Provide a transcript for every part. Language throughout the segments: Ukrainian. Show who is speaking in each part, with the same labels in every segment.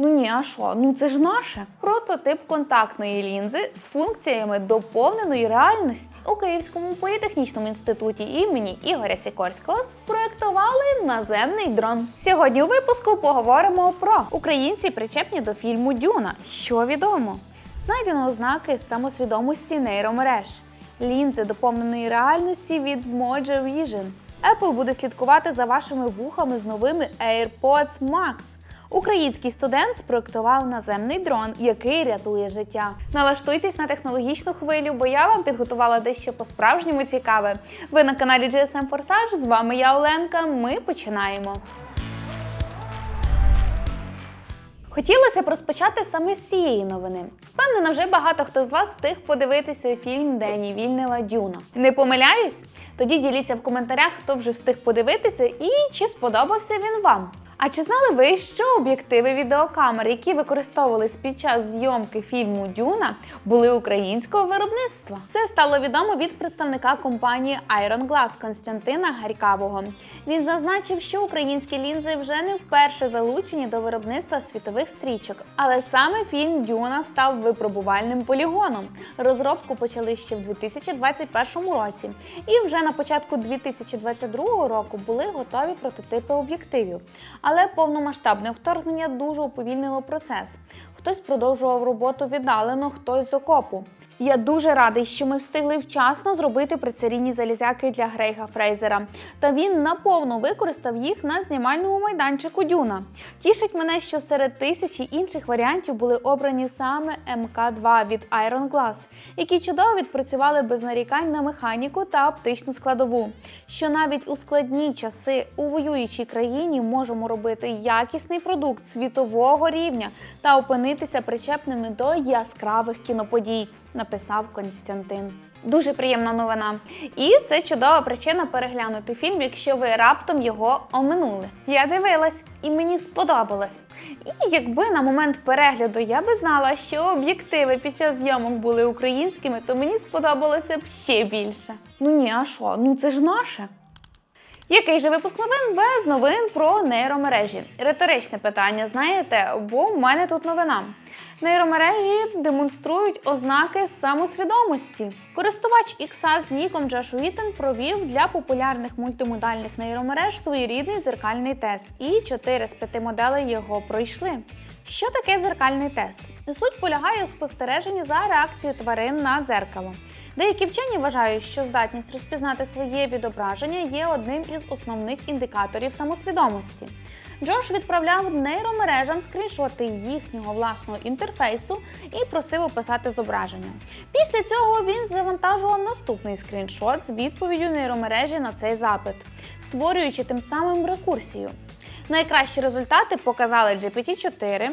Speaker 1: Ну ні, а що? Ну це ж наше. Прототип контактної лінзи з функціями доповненої реальності у Київському політехнічному інституті імені Ігоря Сікорського спроектували наземний дрон. Сьогодні у випуску поговоримо про українці причепні до фільму Дюна. Що відомо? Знайдено ознаки самосвідомості нейромереж, лінзи доповненої реальності від Mojo Vision. Apple буде слідкувати за вашими вухами з новими AirPods Max. Український студент спроектував наземний дрон, який рятує життя. Налаштуйтесь на технологічну хвилю, бо я вам підготувала дещо по-справжньому цікаве. Ви на каналі GSM Forsage, З вами я Оленка. Ми починаємо. Хотілося б розпочати саме з цієї новини. Впевнена, вже багато хто з вас встиг подивитися фільм Дені Вільнева Дюна. Не помиляюсь? Тоді діліться в коментарях, хто вже встиг подивитися і чи сподобався він вам. А чи знали ви, що об'єктиви відеокамер, які використовувались під час зйомки фільму Дюна, були українського виробництва? Це стало відомо від представника компанії Iron Glass Константина Гарькавого. Він зазначив, що українські лінзи вже не вперше залучені до виробництва світових стрічок, але саме фільм Дюна став випробувальним полігоном. Розробку почали ще в 2021 році, і вже на початку 2022 року були готові прототипи об'єктивів. Але повномасштабне вторгнення дуже уповільнило процес. Хтось продовжував роботу віддалено, хтось з окопу. Я дуже радий, що ми встигли вчасно зробити прицерійні залізяки для Грейга Фрейзера, та він наповну використав їх на знімальному майданчику Дюна. Тішить мене, що серед тисячі інших варіантів були обрані саме МК-2 від Iron Glass, які чудово відпрацювали без нарікань на механіку та оптичну складову. Що навіть у складні часи у воюючій країні можемо робити якісний продукт світового рівня та опинитися причепними до яскравих кіноподій написав Константин. Дуже приємна новина. І це чудова причина переглянути фільм, якщо ви раптом його оминули. Я дивилась і мені сподобалось. І якби на момент перегляду я би знала, що об'єктиви під час зйомок були українськими, то мені сподобалося б ще більше. Ну ні, а що? Ну це ж наше. Який же випуск новин без новин про нейромережі? Риторичне питання, знаєте, бо в мене тут новина. Нейромережі демонструють ознаки самосвідомості. Користувач ікса з ніком Джош Вітен провів для популярних мультимодальних нейромереж своєрідний дзеркальний тест, і 4 з 5 моделей його пройшли. Що таке дзеркальний тест? Суть полягає у спостереженні за реакцією тварин на дзеркало. Деякі вчені вважають, що здатність розпізнати своє відображення є одним із основних індикаторів самосвідомості. Джош відправляв нейромережам скріншоти їхнього власного інтерфейсу і просив описати зображення. Після цього він завантажував наступний скріншот з відповіддю нейромережі на цей запит, створюючи тим самим рекурсію. Найкращі результати показали GPT-4,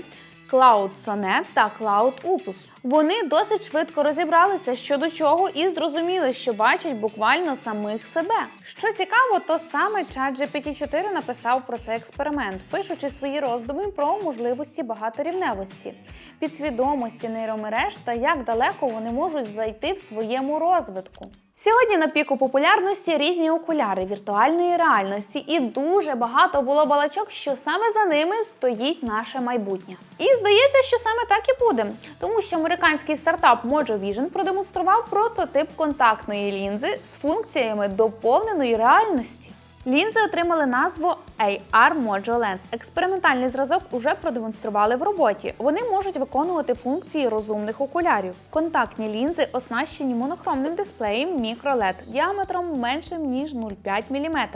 Speaker 1: Cloud Sonnet та Cloud Opus. Вони досить швидко розібралися щодо чого і зрозуміли, що бачать буквально самих себе. Що цікаво, то саме ChatGPT-4 написав про цей експеримент, пишучи свої роздуми про можливості багаторівневості, підсвідомості нейромереж та як далеко вони можуть зайти в своєму розвитку. Сьогодні на піку популярності різні окуляри віртуальної реальності, і дуже багато було балачок, що саме за ними стоїть наше майбутнє. І здається, що саме так і буде, тому що американський стартап Mojo Vision продемонстрував прототип контактної лінзи з функціями доповненої реальності. Лінзи отримали назву AR Mojo Lens. Експериментальний зразок уже продемонстрували в роботі. Вони можуть виконувати функції розумних окулярів. Контактні лінзи оснащені монохромним дисплеєм мікро-LED діаметром меншим ніж 0,5 мм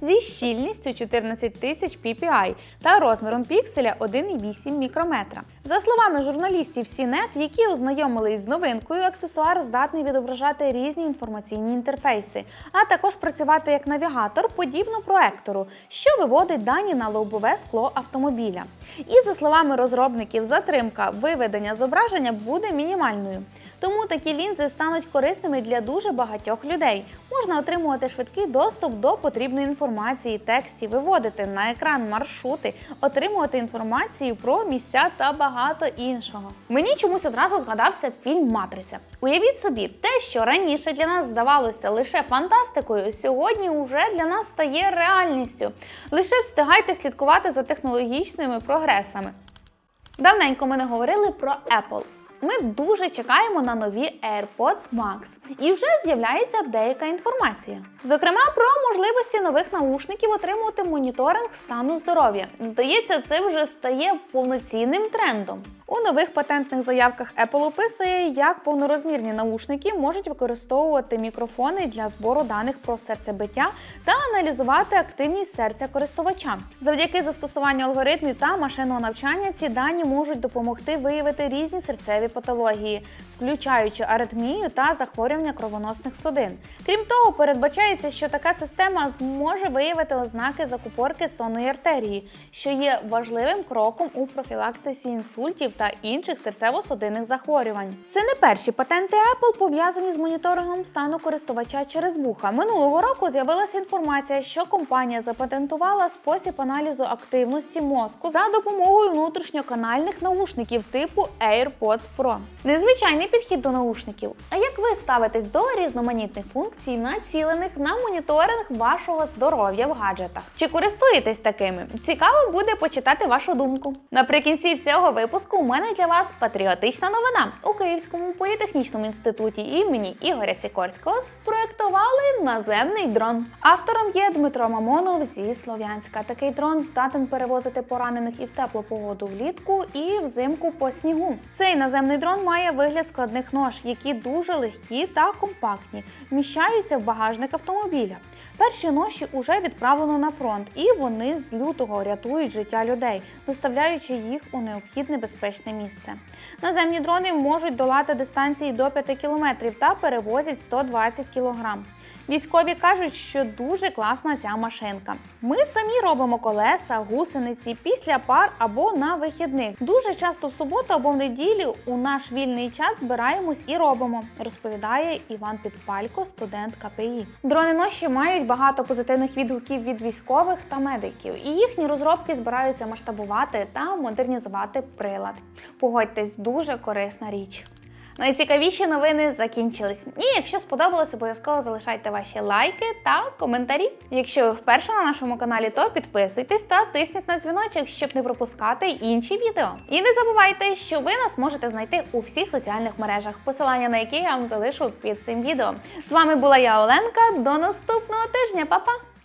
Speaker 1: зі щільністю 14 тисяч ppi та розміром пікселя 1,8 мікрометра. За словами журналістів CNET, які ознайомились з новинкою, аксесуар здатний відображати різні інформаційні інтерфейси, а також працювати як навігатор, подібно проектору, що виводить дані на лобове скло автомобіля. І за словами розробників, затримка виведення зображення буде мінімальною. Тому такі лінзи стануть корисними для дуже багатьох людей. Можна отримувати швидкий доступ до потрібної інформації, текстів, виводити на екран маршрути, отримувати інформацію про місця та багато іншого. Мені чомусь одразу згадався фільм Матриця. Уявіть собі, те, що раніше для нас здавалося лише фантастикою, сьогодні вже для нас стає реальністю. Лише встигайте слідкувати за технологічними прогресами. Давненько ми не говорили про Apple. Ми дуже чекаємо на нові AirPods Max, і вже з'являється деяка інформація. Зокрема, про можливості нових наушників отримувати моніторинг стану здоров'я. Здається, це вже стає повноцінним трендом. У нових патентних заявках Apple описує, як повнорозмірні наушники можуть використовувати мікрофони для збору даних про серцебиття та аналізувати активність серця користувача. Завдяки застосуванню алгоритмів та машинного навчання ці дані можуть допомогти виявити різні серцеві патології, включаючи аритмію та захворювання кровоносних судин. Крім того, передбачається, що така система зможе виявити ознаки закупорки сонної артерії, що є важливим кроком у профілактиці інсультів та інших серцево-судинних захворювань. Це не перші патенти Apple пов'язані з моніторингом стану користувача через вуха. Минулого року з'явилася інформація, що компанія запатентувала спосіб аналізу активності мозку за допомогою внутрішньоканальних наушників типу AirPods Pro. Незвичайний підхід до наушників. А як ви ставитесь до різноманітних функцій, націлених на моніторинг вашого здоров'я в гаджетах? Чи користуєтесь такими? Цікаво буде почитати вашу думку. Наприкінці цього випуску мене для вас патріотична новина. У Київському політехнічному інституті імені Ігоря Сікорського спроектували наземний дрон. Автором є Дмитро Мамонов зі Слов'янська. Такий дрон здатен перевозити поранених і в теплу погоду влітку, і взимку по снігу. Цей наземний дрон має вигляд складних нож, які дуже легкі та компактні, вміщаються в багажник автомобіля. Перші ноші уже відправлено на фронт, і вони з лютого рятують життя людей, доставляючи їх у необхідне безпечне місце. Наземні дрони можуть долати дистанції до 5 кілометрів та перевозять 120 кілограм. Військові кажуть, що дуже класна ця машинка. Ми самі робимо колеса, гусениці після пар або на вихідних. Дуже часто в суботу або в неділю у наш вільний час збираємось і робимо, розповідає Іван Підпалько, студент КПІ. Дрони ноші мають багато позитивних відгуків від військових та медиків, і їхні розробки збираються масштабувати та модернізувати прилад. Погодьтесь, дуже корисна річ. Найцікавіші новини закінчились. І якщо сподобалось, обов'язково залишайте ваші лайки та коментарі. Якщо ви вперше на нашому каналі, то підписуйтесь та тисніть на дзвіночок, щоб не пропускати інші відео. І не забувайте, що ви нас можете знайти у всіх соціальних мережах, посилання на які я вам залишу під цим відео. З вами була я, Оленка. До наступного тижня, Па-па!